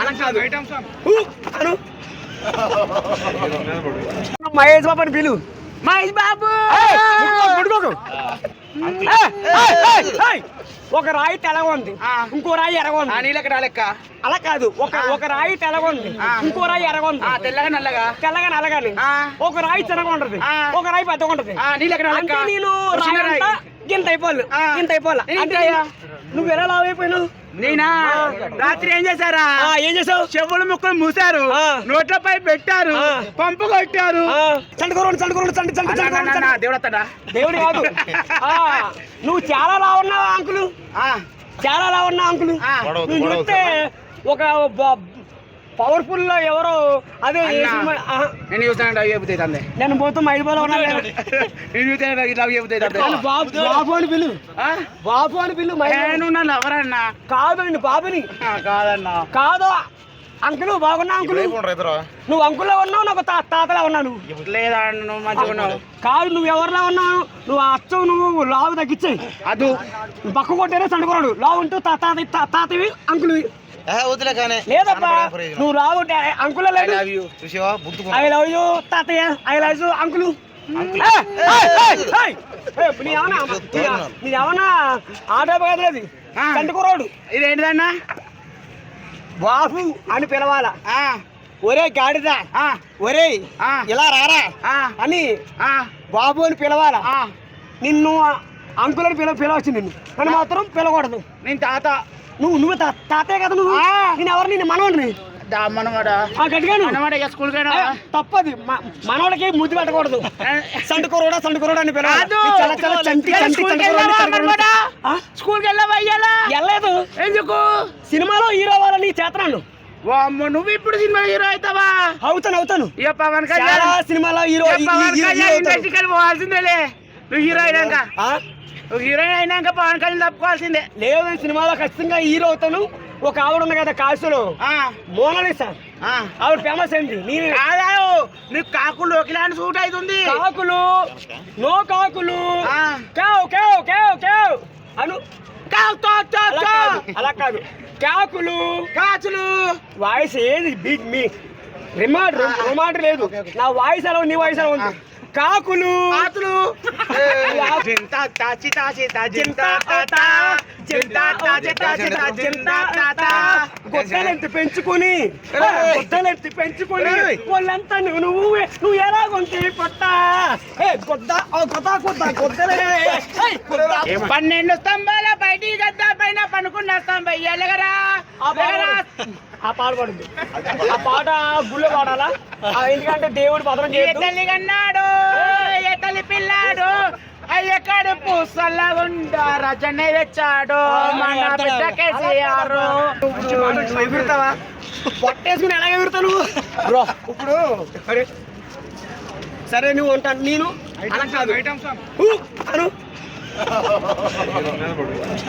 అలా కాదు. ఊ అను మహేష్ బాబు అని పిలు. మహేష్ బాబు! ఏయ్, ముట్టుకో, ముట్టుకోకు. ఏయ్, ఏయ్, ఏయ్, ఏయ్. ఒక రాయి ఆ. ఇంకో రాయి ఎర్రగా ఆ, ఉంది. నీ లెక్క నా లెక్క. అలా కాదు. ఒక. ఒక రాయి ఆ. ఇంకో రాయి ఆ, తెల్లగా నల్లగా. తెల్లగా నల్లగాని ఆ. ఒక రాయి చిన్నగా ఉంటది. ఒక రాయి పెద్దగా ఉంటది. ఆ, నీ లెక్క నా లెక్క. అంటే నేను చిన్న రాయి గింత అయిపోవాలి. ఆ. గింత అయిపోవాలి. నేను అంటే. నువ్వు ఎలా లావు అయిపోయినావు? నేనా? రాత్రి ఏం చేశారా? ఆ, ఏం చేసావు చెవులు ముక్కలు మూసారు. నోట్లపై పెట్టారు. పంపు కొట్టారు. చండుకోరండి చండుకోరండి చండి చండి అన్నా, అన్నా, అన్నా, చండి. దేవుడు దేవుడు కాదు. ఆ, నువ్వు చాలా లా ఉన్నావు అంకులు? ఆ, చాలా లా ఉన్నావు అంకులు. నువ్వు చూస్తే ఒక పవర్ఫుల్లో ఎవరో అదే. నేను చూస్తాను అవి చెబుతాయి తందే నేను పోతూ మైదుబాలో ఉన్నా నేను చూస్తాను ఇట్లా అవి చెబుతాయి బాబు బాబు అని పిలు. ఆ? బాబు అని పిలు నేను నా లవరన్నా కాదు అండి బాబుని. ఆ, కాదన్నా. కాదు అంకులు బాగున్నా అంకులు. నువ్వు అంకుల్లో ఉన్నావు నాకు తాతలా ఉన్నావు. నువ్వు లేదా నువ్వు మంచిగా ఉన్నావు. కాదు నువ్వు ఎవరిలా ఉన్నావు? నువ్వు అచ్చవు నువ్వు లావు తగ్గించాయి. అదు. పక్క కొట్టేనే చండుకోరాడు లావు ఉంటూ తా- తాత తా- తాతవి అంకులు వదిలే కానీ. లేదబ్బా నువ్వు లావు ఉంటే అంకుల్ ఐ లేదు చూసావా? బుద్ధు ఐ లవ్ యూ తాతయ్య. I love you uncle. నీ ఏమన్నా ఆటో పోయేది ఆ. చండుకోరాడు ఇదేంటిదన్నా బాబు అని పిలవాలా. ఆ, ఒరే గాడిద. ఆ, ఒరే ఇలా రారా? అని ఆ, బాబు అని పిలవాలా. నిన్ను అంకుల్ అని పిలవ పిలవచ్చు నిన్ను. నన్ను మాత్రం పిలవకూడదు నేను తాత. నువ్వు నువ్వు తాతయ్య కదా నువ్వు. నేను ఎవరు నేను మనవాడిని? మనవాడా? తప్పది. మ- మనోళ్ళకి ముద్దు పెట్టకూడదు. సండుకోరోడా సండుకోరోడా అని స్కూల్కి వెళ్ళావా వెళ్ళలేదు. ఎందుకు? సినిమాలో హీరో అవ్వాలని చేతనాను నువ్వు ఇప్పుడు సినిమా హీరో అవుతావా? అవుతాను అవుతాను. ఇక పవన్ చాలా కళ్యాణ్ సినిమాలో హీరో పవన్ కళ్యాణ్. ఇండస్ట్రీకి పోవాల్సిందేలే. నువ్వు హీరో అయినాక. హీరోయిన్ అయినాక పవన్ కళ్యాణ్ తప్పుకోవాల్సిందే. లేదు సినిమాలో ఖచ్చితంగా హీరో అవుతాను. ఒక ఆవిడ ఉంది కదా మోనాలిసా ఆ. ఆవిడ ఫేమస్ అయింది నేను కాదు నీకు కాకులు ఒకలాంటి సూట్ అవుతుంది. కాకులు. నో కాకులు. కేవ్ కేవ్ కేవ్ కేవ్. అను. కాకు, తో, తో, అలా. కాదు అలా కాకులు. కాచులు. వాయిస్ ఏది? బిగ్ మీ. రిమాండ్ రిమాండ్ లేదు. నా వాయిస్ ఎలా ఉంది నీ వాయిస్ ఎలా ఉంది కాకులు. కాచులు జింత తాచి తాచి జింత తాత జింత తాచి తాచి జింత తాత గొడ్డలెత్తి పెంచుకుని గొడ్డలెత్తి పెంచుకుని వాళ్ళంతా నువ్వు నువ్వు నువ్వు ఎలా కొంటే పొట్ట గొడ్డ గొడ్డ గొడ్డ గొడ్డలే. పన్నెండు స్తంభాల బయటి గద్ద పైన పనుకున్న స్తంభం ఎలగరా? ఆ పాట పాడు. ఆ పాట పాడుంది ఆ పాట గుళ్ళో పాడాలా? ఎందుకంటే దేవుడు పదం ఏ తల్లి పిల్లాడు అయ్య కడుపు సల్లగుండా రజనే తెచ్చాడు మన బిడ్డ కేసీఆర్. ఎగురుతావా? పొట్టేసుకుని ఎలా ఎగురుతావు బ్రో ఇప్పుడు సరే. నువ్వు ఉంటాను నేను? అలా కాదు. అను